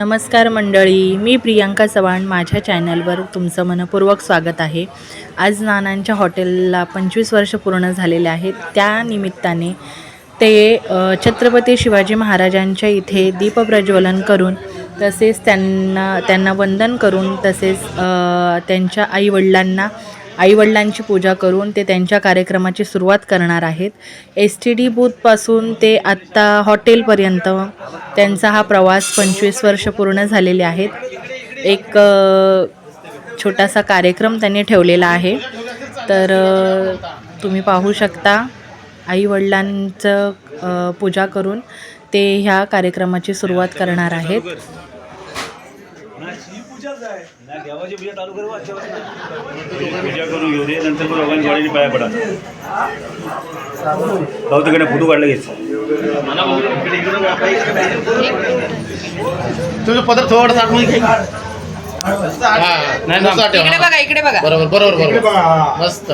नमस्कार मंडळी मी प्रियांका चव्हाण माझ्या चॅनलवर तुमचं मनपूर्वक स्वागत आहे. आज नानांच्या हॉटेलला पंचवीस वर्ष पूर्ण झालेले आहेत. त्या निमित्ताने ते छत्रपती शिवाजी महाराजांच्या इथे दीपप्रज्वलन करून तसेच त्यांना त्यांना वंदन करून तसेच त्यांच्या आईवडिलांना आईवडिलांची पूजा करून ते त्यांच्या कार्यक्रमाची सुरुवात करणार आहेत. एस टी डी बूथपासून ते आत्ता हॉटेलपर्यंत त्यांचा हा प्रवास पंचवीस वर्ष पूर्ण झालेले आहेत. एक छोटासा कार्यक्रम त्यांनी ठेवलेला आहे. तर तुम्ही पाहू शकता आईवडिलांचं पूजा करून ते ह्या कार्यक्रमाची सुरुवात करणार आहेत. नाही, देवाची पूजा चालू करू पूजा करून घेऊ दे नंतर मग भगवान गाडीने पाया पडा. गौतकडे फोटो काढला घेत तुझं पदर थोडं आतमध्ये घे. नाही इकडे बघा इकडे बघा. बरोबर बरोबर बरोबर. मस्त.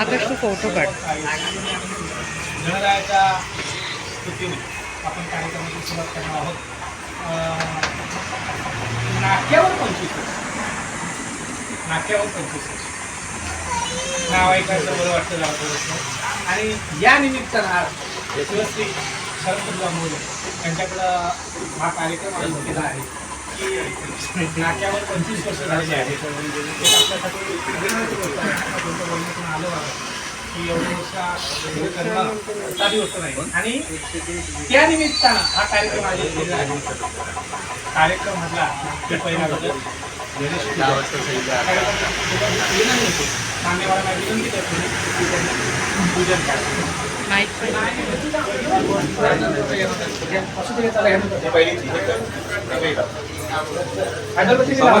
आकाश तू फोटो काढ गणरायाच्या स्तुतीने आपण कार्यक्रमाची सुरुवात करणार आहोत नाक्यावर पंचवीस. नाक्यावर पंचवीस. नाव ऐकायचं बरं वाटतं जरा थोडंसं. आणि या निमित्तानं आज शिवश्री शरदचंद्र मोरे यांच्याकडं हा कार्यक्रम आयोजित केला आहे. की नाक्यावर पंचवीस वर्ष झालेली आपल्यासाठी आहे. तुमच्या बोलण्यातून आलो आहोत की एवढ्या वर्षा करणं साधी गोष्ट नाही. आणि त्या निमित्तानं हा कार्यक्रम आयोजित केलेला आहे. कार्यक्रम म्हटला की पहिला बदल. मान्यवरांना विनंती करतो की त्यांनी पूजन करावं माईक असं तरी त्याला ह्यानं करतो. अगरबत्ती लावा.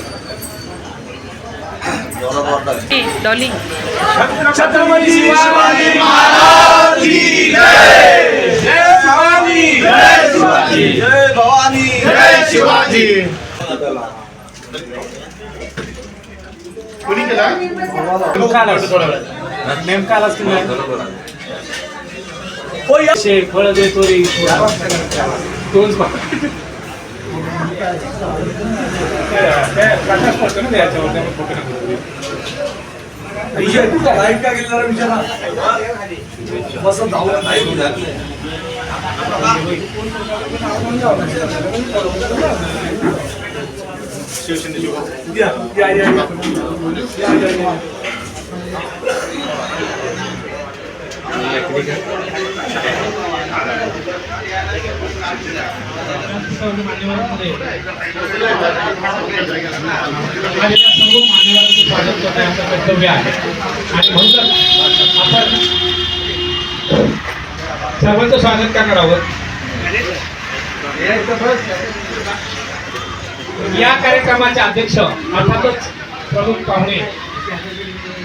डॉली छत्रपती शिवाजी महाराज की जय जय भवानी जय शिवाजी जय भवानी जय शिवाजी केला नेमका आलाच की नाही फळ देतो रे तोच प्रकाश पडतो ना त्याच्यावर त्यामुळे फोटो नाही मान्यवरांमध्ये आलेल्या सर्व मान्यवरांचं स्वागत करणे आमचं कर्तव्य आहे आणि म्हणूनच आपण सर्वांचं स्वागत करणार आहोत या कार्यक्रमाचे अध्यक्ष अर्थातच प्रमुख पाहुणे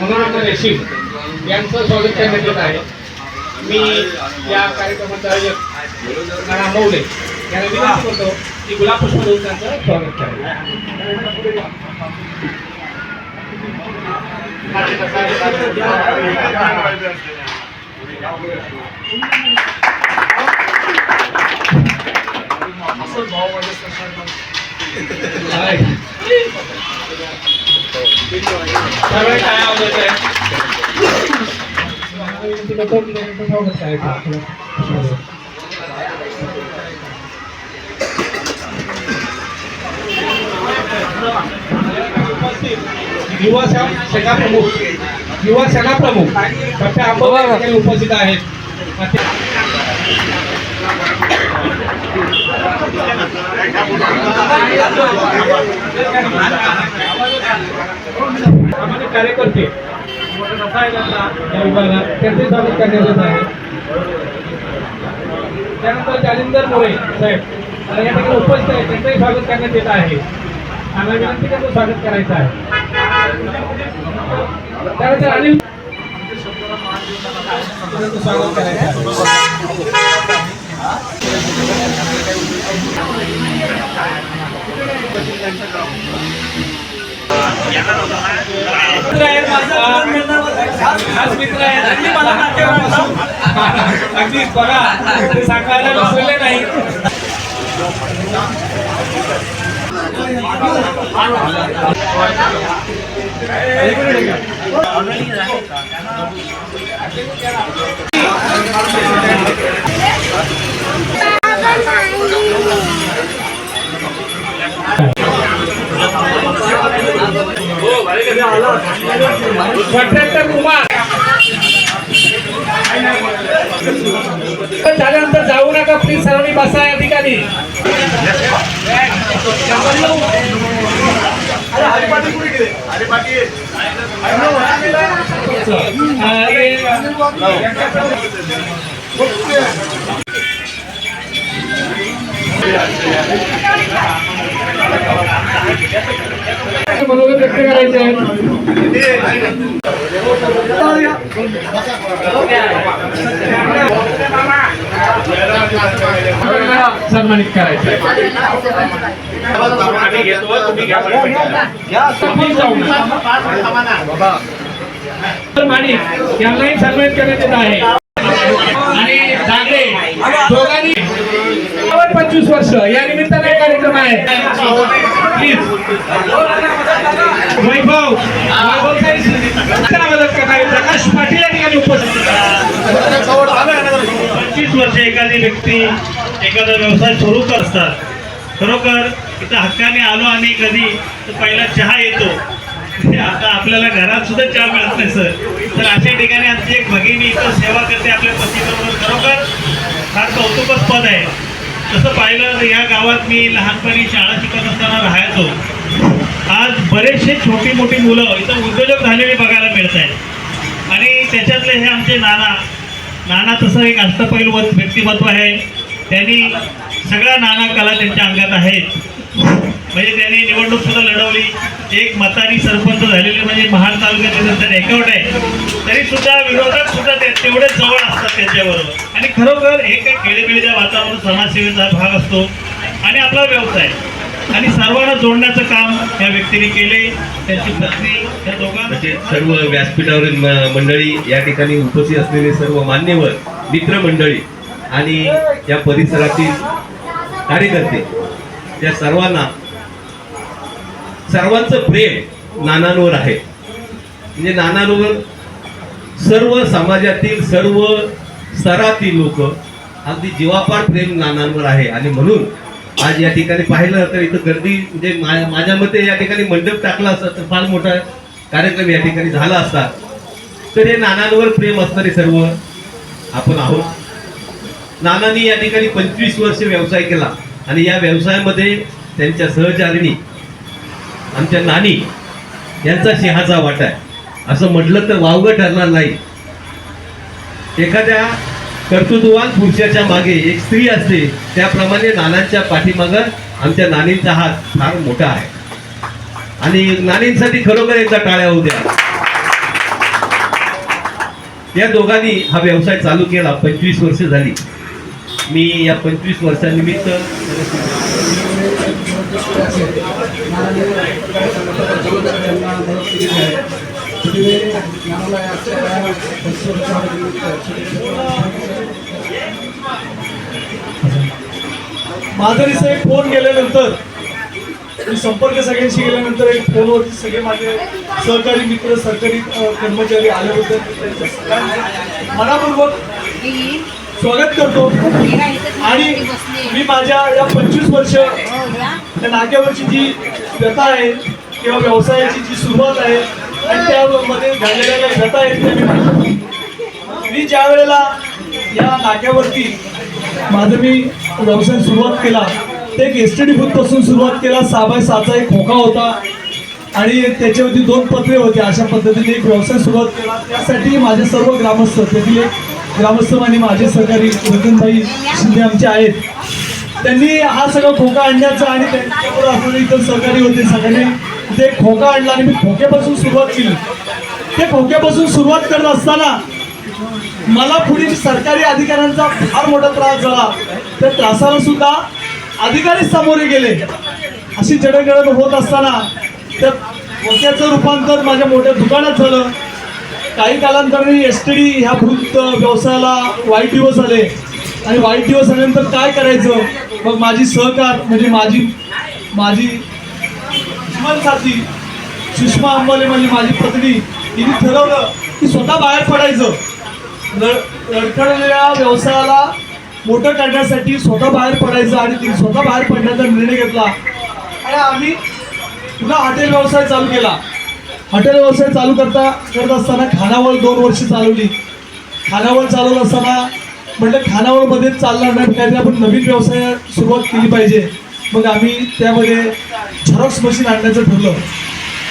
मनोरंजन रेशीम यांचं स्वागत करण्यात येत आहे. मी या कार्यक्रमाचा आयोजक नाना मौले यांना विनंती करतो की गुलाब पुष्प देऊन त्यांचं स्वागत करावे सगळे काय आवडत आहे युवा सेना प्रमुख. युवा सेना प्रमुख. आंबे उपस्थित आहेत. कार्यकर्ते. रसायनांना या विभागात त्यांचे स्वागत करण्यात आहे. त्यानंतर जालिंदर मोरे साहेब या ठिकाणी उपस्थित आहेत त्यांचंही स्वागत करण्यात येत आहे. आम्हाला विनंती त्यांचं स्वागत करायचं आहे. त्यानंतर अनिल स्वागत करायचं मित्र आहेत माझा. खास मित्र आहेत अगदी मला नाट्यवान अगदीच बघा ते सांगायला विसरले नाही कॉन्ट्रॅक्टर कुमार झाल्यानंतर जाऊ नका प्लीज सर्वांनी बसा या ठिकाणी अं, हे मनोगत व्यक्त करायचे. आहे सन्मानित करायचं माणिक यांनाही सन्मानित करायचं आहे. आणि दोघांनी पंचवीस वर्ष. या निमित्ताने आहे प्लीज वैभव. मदत करणारे प्रकाश पाटील या ठिकाणी उपस्थित पंचवीस वर्ष एखादी व्यक्ती एखादा व्यवसाय सुरू करतात. खरोखर इथं हक्काने आलो आणि कधी तर पहिला चहा येतो. आता आपल्याला घरात सुद्धा चहा मिळत नाही सर. तर अशा ठिकाणी आमची एक भगिनी इथं सेवा करते आपल्या पतीबरोबर. खरोखर फार कौतुकस्पद पद आहे. तसं पाहिलं तर या गावात मी लहानपणी शाळा शिकत असताना राहायचो. आज बरेचसे छोटी मोठी मुलं इथं उद्योजक झालेले बघायला मिळत आहेत आणि त्याच्यातले हे आमचे नाना नाना तसं एक अष्टपैलू व्यक्तिमत्व आहे. त्यांनी सगळ्या नाना कला त्यांच्या अंगात आहेत. म्हणजे त्यांनी निवडणूक सुद्धा लढवली. एक मतानी सरपंच झालेले म्हणजे महाड तालुक्याचे त्यांचं रेकॉर्ड आहे तरी सुद्धा विरोधात सुद्धा ते तेवढेच जवळ असतात त्यांच्याबरोबर. आणि खरोखर हे काही खेडेपिढीच्या वातावरण समाजसेवेचा भाग असतो. आणि आपला व्यवसाय. आणि सर्वांना जोडण्याचं काम या व्यक्तीने केले. त्यांची पत्नी त्या दोघांचे म्हणजे सर्व व्यासपीठावरील मंडळी या ठिकाणी उपस्थित असलेले सर्व मान्यवर मित्र मंडळी आणि या परिसरातील कार्यकर्ते या सर्वांना सर्वांचं प्रेम नानांवर आहे. म्हणजे नानांवर सर्व समाजातील सर्व स्तरातील लोक अगदी जीवापार प्रेम नानांवर आहे. आणि म्हणून आज या ठिकाणी पाहिलं तर इथं गर्दी म्हणजे माझ्या मते या ठिकाणी मंडप टाकला असता तर फार मोठा कार्यक्रम या ठिकाणी झाला असता. तर हे नानांवर प्रेम असणारे सर्व आपण आहोत. नानांनी या ठिकाणी पंचवीस वर्ष व्यवसाय केला. आणि या व्यवसायामध्ये त्यांच्या सहचारिणी आमच्या नानी यांचा सिंहाचा वाटा आहे. असं म्हटलं तर वावगं ठरणार नाही. एखाद्या कर्तृत्ववान पुरुषाच्या मागे एक स्त्री असते त्याप्रमाणे नानांच्या पाठीमागं आमच्या नानींचा हात फार मोठा आहे. आणि नानींसाठी खरोखर एकदा टाळ्या होत्या द्या. या दोघांनी हा व्यवसाय चालू केला पंचवीस वर्ष झाली. मी या पंचवीस वर्षानिमित्त माधुरी साहेब फोन गेल्यानंतर मी संपर्क सगळ्यांशी गेल्यानंतर एक फोनवरती सगळे माझे सहकारी मित्र सरकारी कर्मचारी आले होते. मनापूर्वक स्वागत करतो. आणि मी माझ्या या पंचवीस वर्ष त्या नाक्यावरची जी व्यथा आहे किंवा व्यवसायाची जी सुरुवात आहे आणि त्यामध्ये घडलेल्या ज्या व्यथा आहेत त्या मी मी ज्या वेळेला या नाक्यावरती माझं मी व्यवसाय सुरुवात केला ते एक एस टी डी पासून सुरुवात केला. सहा बाय सहाचा एक खोका होता आणि त्याच्यावरती दोन पत्रे होते. अशा पद्धतीने एक व्यवसाय सुरुवात केला. त्यासाठी माझे सर्व ग्रामस्थ त्यातील एक ग्रामस्थ आणि माझे सहकारी रतनभाई शिंदे आमचे आहेत. त्यांनी हा सगळा खोका आणण्याचा आणि त्यांच्याबरोबर असलेले इतर सहकारी होते. सगळ्यांनी ते खोका आणला आणि मी खोक्यापासून सुरुवात केली. ते खोक्यापासून सुरुवात करत असताना मला पुढील सरकारी अधिकाऱ्यांचा फार मोठा त्रास झाला. त्या त्रासाला सुद्धा अधिकारी सामोरे गेले. अशी जडणगडण होत असताना त्या खोक्याचं रूपांतर माझ्या मोठ्या दुकानात झालं. काही कालांतराने एस टी डी ह्या भूत व्यवसायाला वाईट दिवस आले. आणि वाईट दिवस आल्यानंतर काय करायचं? मग माझी सहकार म्हणजे माझी माझी जीवनसाथी सुषमा अंबाले म्हणजे माझी पत्नी तिने ठरवलं की स्वतः बाहेर पडायचं. लड लडखडलेल्या व्यवसायाला मोठं करण्यासाठी स्वतः बाहेर पडायचं आणि तिने स्वतः बाहेर पडण्याचा निर्णय घेतला. आणि आम्ही पुन्हा हॉटेल व्यवसाय चालू केला. हॉटेल व्यवसाय चालू करता करत असताना खानावळ दोन वर्ष चालवली. खानावळ चालवत असताना म्हटलं खानावळमध्ये चालणार नाही काहीतरी आपण नवीन व्यवसाय सुरुवात केली पाहिजे. मग आम्ही त्यामध्ये झेरॉक्स मशीन आणण्याचं ठरलं.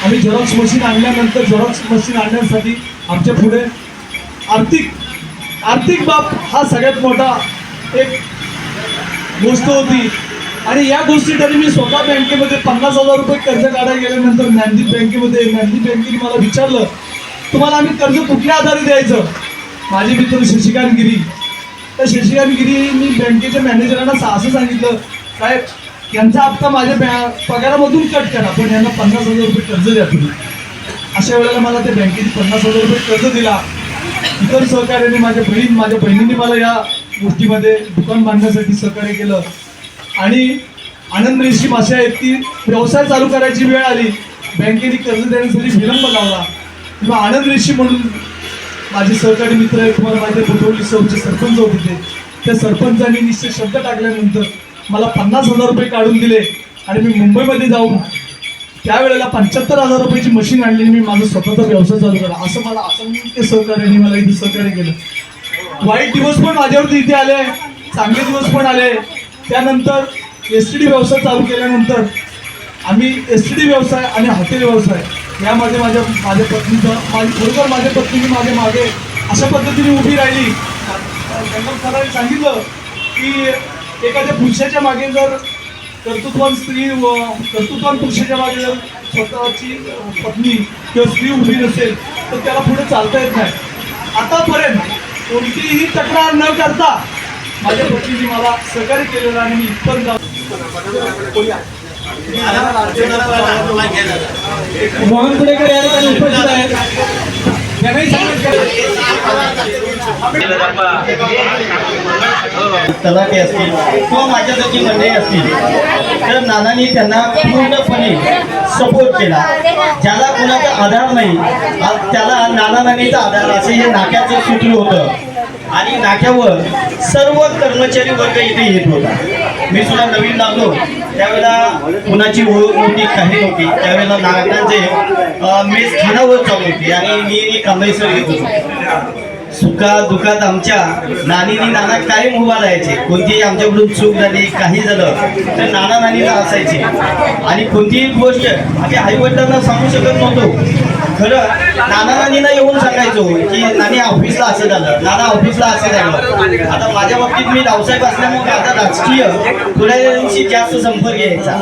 आम्ही झेरॉक्स मशीन आणल्यानंतर झेरॉक्स मशीन आणण्यासाठी आमच्या पुढे आर्थिक आर्थिक बाब हा सगळ्यात मोठा एक गोष्ट होती. आणि या गोष्टीसाठी मी स्वतः बँकेमध्ये पन्नास हजार रुपये कर्ज काढायला गेल्यानंतर ज्ञानदीप बँकेमध्ये ज्ञानदीप बँकेने मला विचारलं तुम्हाला आम्ही कर्ज कुठल्या आधारे द्यायचं? माझे मित्र शशिकांत गिरी तर शशिकांत मी बँकेच्या मॅनेजरांना सा- असं सांगितलं साहेब यांचा हप्ता माझ्या बॅ पगारामधून कट करा पण यांना पन्नास हजार रुपये कर्ज द्या तुम्ही. अशा वेळेला मला त्या बँकेने पन्नास हजार रुपये कर्ज दिला. इतर सहकार्याने माझ्या बहीण माझ्या बहिणीने मला या गोष्टीमध्ये दुकान बांधण्यासाठी सहकार्य केलं. आणि आनंद रेशीम भाषा आहेत की व्यवसाय चालू करायची वेळ आली. बँकेने कर्ज देण्यासाठी विलंब लावला. किंवा आनंद ऋषी म्हणून माझे सहकारी मित्र आहेत तुम्हाला माझे आहे बुटवली सौचे सरपंच होते. त्या सरपंचांनी निश्चित शब्द टाकल्यानंतर मला पन्नास हजार रुपये काढून दिले आणि मी मुंबईमध्ये जाऊन त्यावेळेला पंच्याहत्तर हजार रुपयाची मशीन आणली आणि मी माझा स्वतःचा व्यवसाय चालू केला. असं मला असंख्य सहकार्याने मला इथे सहकार्य केलं. वाईट दिवस पण माझ्यावरती इथे आले. चांगले दिवस पण आले. त्यानंतर एस टी डी व्यवसाय चालू केल्यानंतर आम्ही एस टी डी व्यवसाय आणि हॉटेल व्यवसाय यामध्ये माझ्या माझ्या पत्नीचं माझी बरोबर माझ्या पत्नीने माझ्या मागे अशा पद्धतीने उभी राहिली. त्यांना सरांनी सांगितलं की एखाद्या पुरुषाच्या मागे जर कर्तृत्वान स्त्री व कर्तृत्वान पुरुषाच्या मागे जर स्वतःची पत्नी किंवा स्त्री उभी नसेल तर त्याला पुढे चालता येत नाही. आतापर्यंत कोणतीही तक्रार न करता माझ्या पत्नीने मला सहकार्य केलेलं आणि मी इथपर्यंत जाऊन मोहन पुणेकर या ठिकाणी उपस्थित आहेत. तलाठी असतील किंवा माझ्यासाठी मंडळी असतील तर नानांनी त्यांना पूर्णपणे सपोर्ट केला. ज्याला कुणाचा आधार नाही त्याला नाना नानीचा आधार असे हे नाक्याचं सूत्र होतं. आणि नाक्यावर सर्व कर्मचारी वर्ग इथे येत होता. मी सुद्धा नवीन लागलो. त्यावेळेला कुणाची ओळख नव्हती काही नव्हती. त्यावेळेला नागरिकांचे मेस खानावर चालू होती आणि मी कमाईसर येत होतो. सुखा दुखात आमच्या नानीनी नाना कायम उभा राहायचे. कोणतीही आमच्याकडून चूक झाली काही झालं तर नाना नानीला असायचे आणि कोणतीही गोष्ट आम्ही आईवडिलांना सांगू शकत नव्हतो. खरं नाना नानीला येऊन सांगायचो की नानी ऑफिसला असं झालं. नाना ऑफिसला असं झालं आता माझ्या बाबतीत मी रावसाहेब असल्यामुळे माझा राजकीय पुढाऱ्यांशी जास्त संपर्क यायचा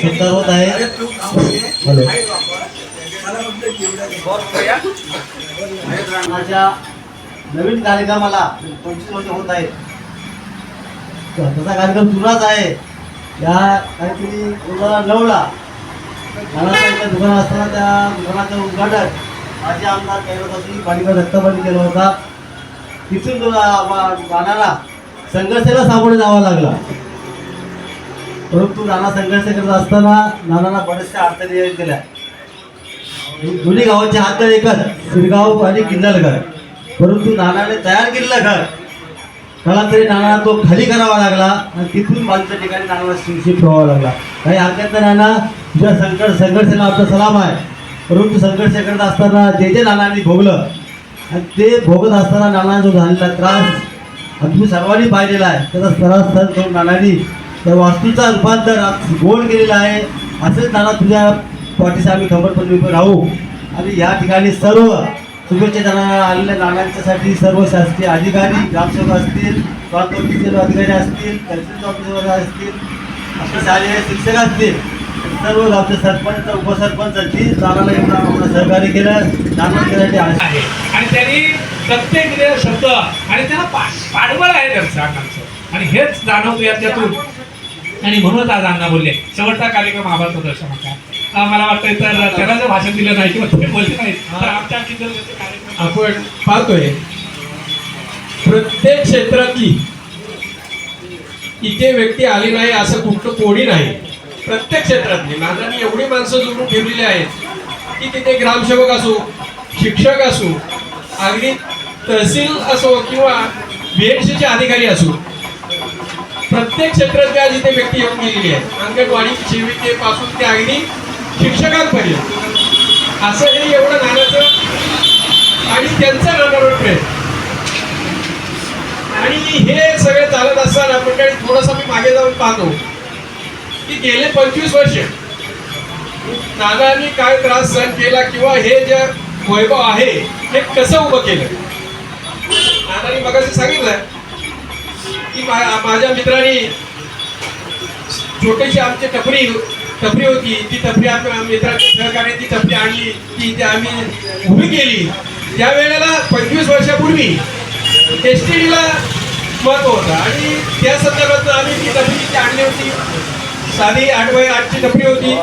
सुद्धा होत आहे. हॅलो. माझ्या नवीन कार्यक्रमाला पंचवीस वर्ष होत आहेत. तसा कार्यक्रम जुनाच आहे. या काहीतरी दोन हजार नऊला नानासाहेबच्या दुकान असताना त्या दुकानाचं उद्घाटन माझे आमदार कैलासाची पालिका दत्तापाटी केला होता. तिथून तो नानाला संघर्षाला सामोरे जावा लागला. परंतु नाना संघर्ष करत असताना नानाला बऱ्याचशा अडचणी केल्या दोन्ही गावाचे हात एकच शिरगाव आणि किन्नलघर परंतु नानाने तयार केलेलं घर कालांतरी नाना तो खाली करावा लागला आणि तिथून बाजूच्या ठिकाणी नानाला शिवशी व्हावा लागला. काही हरकत नाही नाना तुझ्या संकट संघर्षाला आपला सलाम आहे. परंतु संघर्ष करत असताना जे जे नानांनी भोगलं आणि ते भोगत असताना नाना जो झालेला त्रास आणि तुम्ही सर्वांनी पाहिलेला आहे त्याचा त्रास सहन करून नानांनी त्या वास्तूचा रूपांतर गोड केलेला आहे. असेच नाना तुझ्या पाठीशी आम्ही खबरपत्र राहू. आणि या ठिकाणी सर्व शुभेच्छा आलेल्या नागरिकांसाठी. सर्व शासकीय अधिकारी ग्रामसेवक असतील प्रांत अधिकारी असतील तहसील ऑफिसर असतील आपले शालेय शिक्षक असतील सर्व गावचे सरपंच उपसरपंच जी नानाला आम्हाला सहकार्य केलं नाना केल्यासाठी आहे. आणि त्यांनी प्रत्येक दिलेला शब्द आणि त्यांना पाठबळ आहे त्यांचं आणि हेच जाणवतो याच्यातून. आणि म्हणूनच आज अण्णा बोलले. शेवटचा कार्यक्रम आभार प्रदर्शन होता. मला वाटतं तर त्यांना जर भाषण दिलं नाही किंवा तुम्ही बोलले नाही तर आमच्या कार्यक्रम आपण पाहतोय प्रत्येक क्षेत्रातली इथे व्यक्ती आली नाही असं कुठलं कोणी नाही. प्रत्येक क्षेत्रातली. नानांनी एवढी माणसं जोडून ठेवलेली आहेत की तिथे ग्रामसेवक असो शिक्षक असो अगदी तहसील असो किंवा बीएडसीचे अधिकारी असो प्रत्येक क्षेत्रातली आज इथे व्यक्ती येऊन गेलेली आहे अंगणवाडी सेविकेपासून ते अगदी शिक्षकांपर्यंत. असं हे एवढं नाण्याचं आणि त्यांचं नानावर प्रेम आणि हे सगळे चालत असताना मंडळी थोडंसं मी मागे जाऊन पाहतो की गेले पंचवीस वर्ष नानांनी काय त्रास सहन केला किंवा हे जे वैभव आहे हे कसं उभं केलं? नानांनी मगाशी सांगितलं की मा- माझ्या मित्रांनी छोटीशी आमची टपरी टपरी होती ती टपरी आम्ही मित्राच्या सहकार्याने ती टपरी आणली ती इथे आम्ही उभी केली. त्या वेळेला पंचवीस वर्षापूर्वी एस टी डीला महत्त्व होतं. आणि त्या संदर्भात आम्ही ती टपरी तिथे आणली होती. साधी आठ बाय आठची टपरी होती.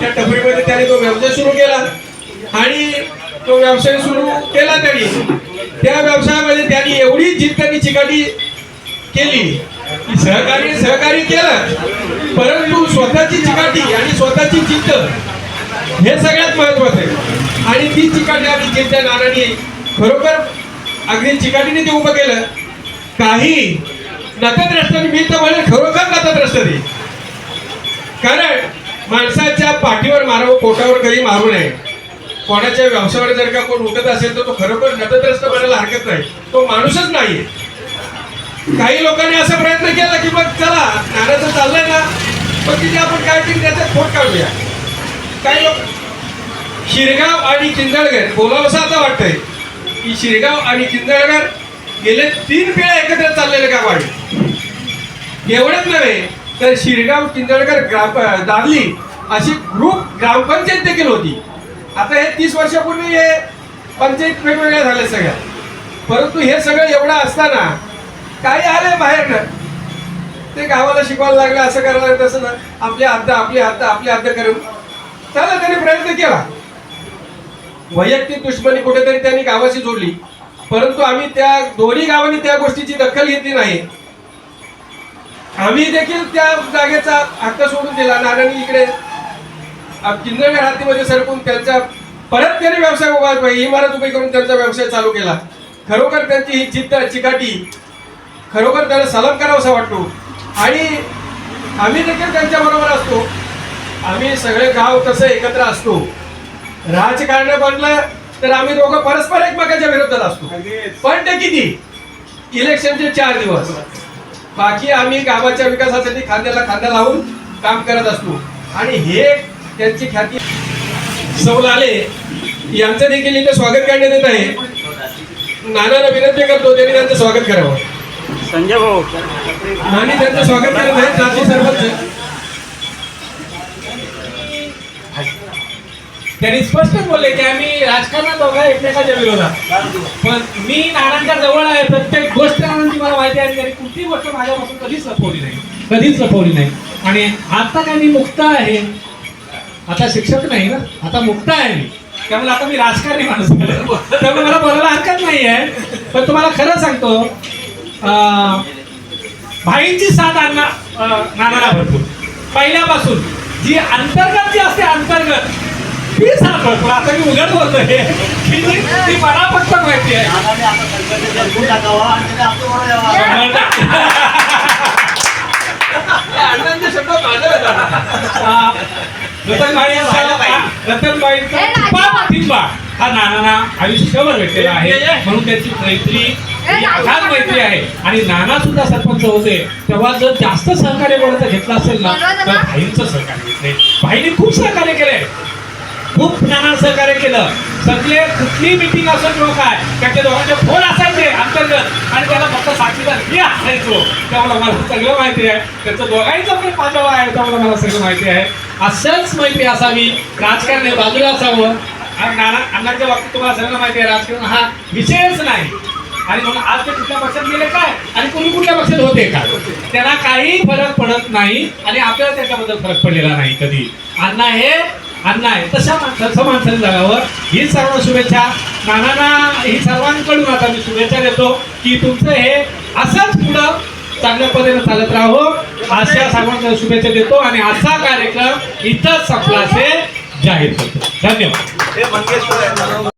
त्या टपरीमध्ये त्याने तो व्यवसाय सुरू केला. आणि तो व्यवसाय सुरू केला त्यांनी त्या व्यवसायामध्ये त्यांनी एवढी जिद्द आणि चिकाटी केली सहकारी सहकार्य केलं. परंतु स्वतःची चिकाटी आणि स्वतःची चित्त हे सगळ्यात महत्वाचं आहे. आणि ती चिकाटी आणि चिंता नानांनी खरोखर अगदी चिकाटीने ते उभं केलं. काही नतद्रष्टांनी मी तर म्हणेन खरोखर नतद्रष्ट दे कारण माणसाच्या पाठीवर मारावं पोटावर कधी मारू नये. कोणाच्या व्यवसायावर जर का कोण उठत असेल तर तो खरोखर नतद्रष्ट म्हणायला हरकत नाही. तो माणूसच नाहीये. काही लोकांनी असा प्रयत्न केला की मग चला नाण्याचं चाललंय ना. पण तिथे आपण काय तरी त्याच्यात फोट काढूया. काही लोक शिरगाव आणि चिंदळगर बोलावं असं आता वाटतंय की शिरगाव आणि चिंदळगर गेले तीन पिढ्या एकत्र चाललेले गाव आहे. एवढंच नव्हे तर शिरगाव चिंदळकर ग्राम दादली अशी ग्रुप ग्रामपंचायत देखील होती. आता हे तीस वर्षापूर्वी हे पंचायत वेगवेगळ्या झाल्या सगळ्या. परंतु हे सगळं एवढं असताना काही आले बाहेर ते गावाला शिकवायला लागलं असं करायला लागलं तसं ना. आपल्या हद्द आपली हद्द आपली हद्द करून. त्याला त्यांनी प्रयत्न केला. वैयक्तिक दुश्मनी कुठेतरी त्यांनी गावाशी जोडली. परंतु आम्ही त्या दोन्ही गावांनी त्या गोष्टीची दखल घेतली नाही. आम्ही देखील त्या जागेचा हक्क सोडून दिला. नारायणी इकडे किंद्रगर हातीमध्ये सरकून त्यांचा परत त्यांनी व्यवसाय उभा इमारत उभी करून त्यांचा व्यवसाय चालू केला. खरोखर त्यांची ही जिद्द चिकाटी खरोखर त्याला सलाम करावासा वाटतो आणि आम्ही देखील त्यांच्या बरोबर असतो. आम्ही सगळे गाव तसं एकत्र असतो राजकारण बनलं तर आम्ही दोघं परस्पर एकमेकाच्या विरोधात असतो. पण ते किती? इलेक्शनचे चार दिवस. बाकी आम्ही गावाच्या विकासासाठी खांद्याला खांदा लावून काम करत असतो. आणि हे त्यांची ख्याती सौलाले यांचं देखील इथे स्वागत करण्यात येत आहे. नानाला विनंती करतो त्यांनी त्यांचं स्वागत करावं. संजय भाऊ. आणि त्यांचं स्वागत करत आहेत रात्री सरपंच. त्यांनी स्पष्ट बोलले की आम्ही राजकारणात दोघा एकमेकाच्या विरोधात. पण मी नानांच्या जवळ आहे प्रत्येक गोष्ट नानांची मला माहिती आहे आणि त्यांनी गोष्ट माझ्यापासून कधीच लपवली नाही. कधीच लपवली नाही. आणि आता काय मी मुक्त आहे आता शिक्षक नाही ना आता मुक्त आहे मी. त्यामुळे आता मी राजकारणी माणूस त्यामुळे मला बोलायला हरकत नाही आहे पण तुम्हाला खरं सांगतो भाईंची साथ आणला नानाला भरपूर. पहिल्यापासून जी अंतर्गत जी असते अंतर्गत मी सांगतो आता मी उघड बोलतोय. की ती ती मला फक्त माहिती आहे. शब्द. रतनबाईंचा हा नानांना आयुष्यभर भेटलेला आहे. म्हणून त्यांची मैत्री ही अगाध मैत्री आहे. आणि नाना सुद्धा सरपंच होते. तेव्हा जर जास्त सहकार्य कोणाचं घेतलं असेल ना तर भाईंचं सहकार्य घेतले भाईने खूप सहकार्य केले खूप नाना सहकार्य केलं. सगळे कुठली मिटिंग असो किंवा काय त्याच्या दोघांचे फोन असायचे अंतर्गत. आणि त्याला फक्त साक्षीदार मी असायचो. त्यामुळे मला सगळं माहिती आहे. त्याचं दोघांचं पण माझ्यावर आहे त्यामुळे मला सगळं माहिती आहे. असंच मैत्री असावी. राजकारण हे बाजूला असावं. आणि नाना अण्णांच्या बाबतीत तुम्हाला सगळं माहिती आहे राजकारण हा विषयच नाही. आणि मग आज ते कुठल्या पक्षात गेले काय? आणि पूर्वी कुठल्या पक्षात होते काय त्यांना काही फरक पडत नाही आणि आपल्याला त्याच्याबद्दल फरक पडलेला नाही कधी. अण्णा हे अण्णा आहे तशा माणसाचं माणसाने जगावं ही सर्व शुभेच्छा. नानांना ही सर्वांकडून आता मी शुभेच्छा देतो की तुमचं हे असंच पुढं चांगल्या पद्धतीने चालत राहो. अशा सर्वांना शुभेच्छा देतो आणि असा कार्यक्रम इथंच संपला असे जाहीर करतो. धन्यवाद. हे मंगेश्वर